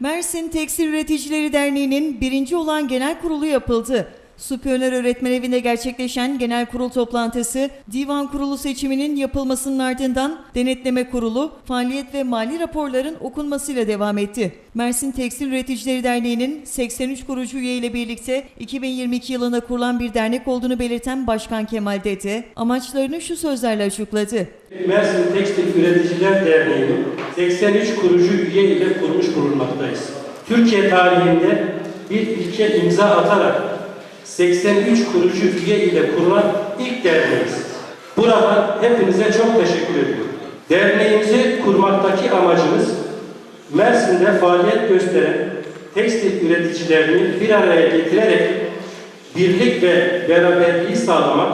Mersin Tekstil Üreticileri Derneği'nin birinci olan genel kurulu yapıldı. Süpyonör Öğretmen Evi'nde gerçekleşen genel kurul toplantısı, divan kurulu seçiminin yapılmasının ardından denetleme kurulu, faaliyet ve mali raporların okunmasıyla devam etti. Mersin Tekstil Üreticileri Derneği'nin 83 kurucu üye ile birlikte 2022 yılında kurulan bir dernek olduğunu belirten Başkan Kemal Dede, amaçlarını şu sözlerle açıkladı. Mersin Tekstil Üreticiler Derneği'ni 83 kurucu üye ile kurmuş bulunmaktayız. Türkiye tarihinde bir ilke imza atarak 83 kurucu üye ile kurulan ilk derneğiz. Buradan hepinize çok teşekkür ediyorum. Derneğimizi kurmaktaki amacımız Mersin'de faaliyet gösteren tekstil üreticilerini bir araya getirerek birlik ve beraberliği sağlamak,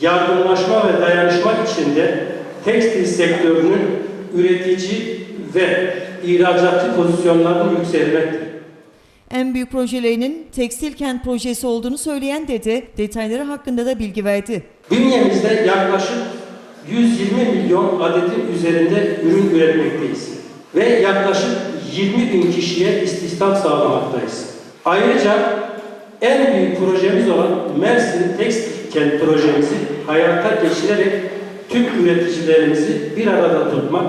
yardımlaşma ve dayanışma içinde tekstil sektörünün üretici ve ihracatçı pozisyonlarını yükselmektir. En büyük projelerinin Tekstil Kent projesi olduğunu söyleyen Dede, detayları hakkında da bilgi verdi. Bünyemizde yaklaşık 120 milyon adetin üzerinde ürün üretmekteyiz ve yaklaşık 20 bin kişiye istihdam sağlamaktayız. Ayrıca en büyük projemiz olan Mersin Tekstil Kent projemizi hayata geçirerek tüm üreticilerimizi bir arada tutmak,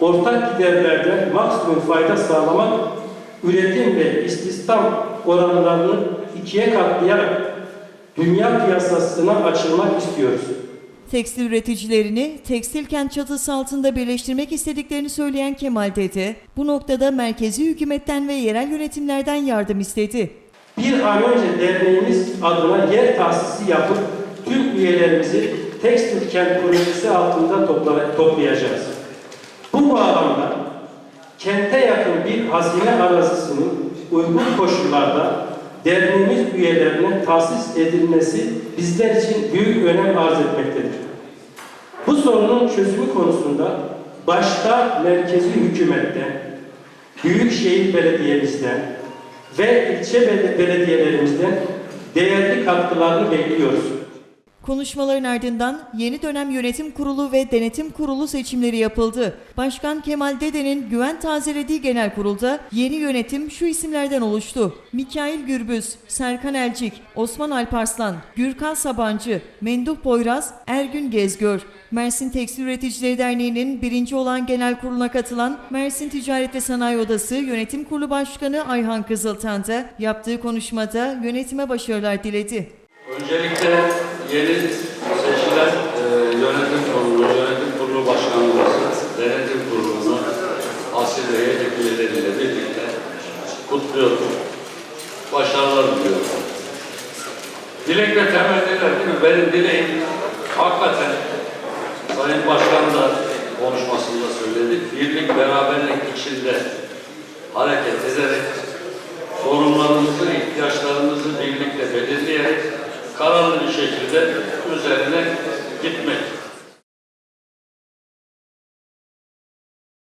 ortak giderlerden maksimum fayda sağlamak, üretim ve istihdam oranlarını ikiye katlayarak dünya piyasasına açılmak istiyoruz. Tekstil üreticilerini tekstil kent çatısı altında birleştirmek istediklerini söyleyen Kemal Dede, bu noktada merkezi hükümetten ve yerel yönetimlerden yardım istedi. Bir an önce derneğimiz adına yer tahsisi yapıp tüm üyelerimizi Tekstil Kent projesi altında topla- toplayacağız. Bu bağlamda kente yakın bir hazine arazisinin uygun koşullarda derneğimiz üyelerine tahsis edilmesi bizler için büyük önem arz etmektedir. Bu sorunun çözümü konusunda başta merkezi hükümetten, büyükşehir belediyemizden ve ilçe bel- belediyelerimizden değerli katkılarını bekliyoruz. Konuşmaların ardından yeni dönem yönetim kurulu ve denetim kurulu seçimleri yapıldı. Başkan Kemal Dede'nin güven tazelediği genel kurulda yeni yönetim şu isimlerden oluştu. Mikail Gürbüz, Serkan Elcik, Osman Alparslan, Gürkan Sabancı, Menduh Poyraz, Ergün Gezgör. Mersin Tekstil Üreticileri Derneği'nin birinci olan genel kuruluna katılan Mersin Ticaret ve Sanayi Odası Yönetim Kurulu Başkanı Ayhan Kızıltan da yaptığı konuşmada yönetime başarılar diledi. Öncelikle yeni seçilen e, yönetim kurulu, yönetim kurulu başkanımızı, denetim kurulunu asil heyet üyeleriyle birlikte kutluyorum. Başarılar diliyorum. Dilek ve temenniler değil mi? Benim dileğim hakikaten Sayın Başkan da konuşmasında söyledi. Birlik, beraberlik içinde hareket ederek sorunlarımızı, ihtiyaçlarımızı kararlı bir şekilde üzerine gitmek.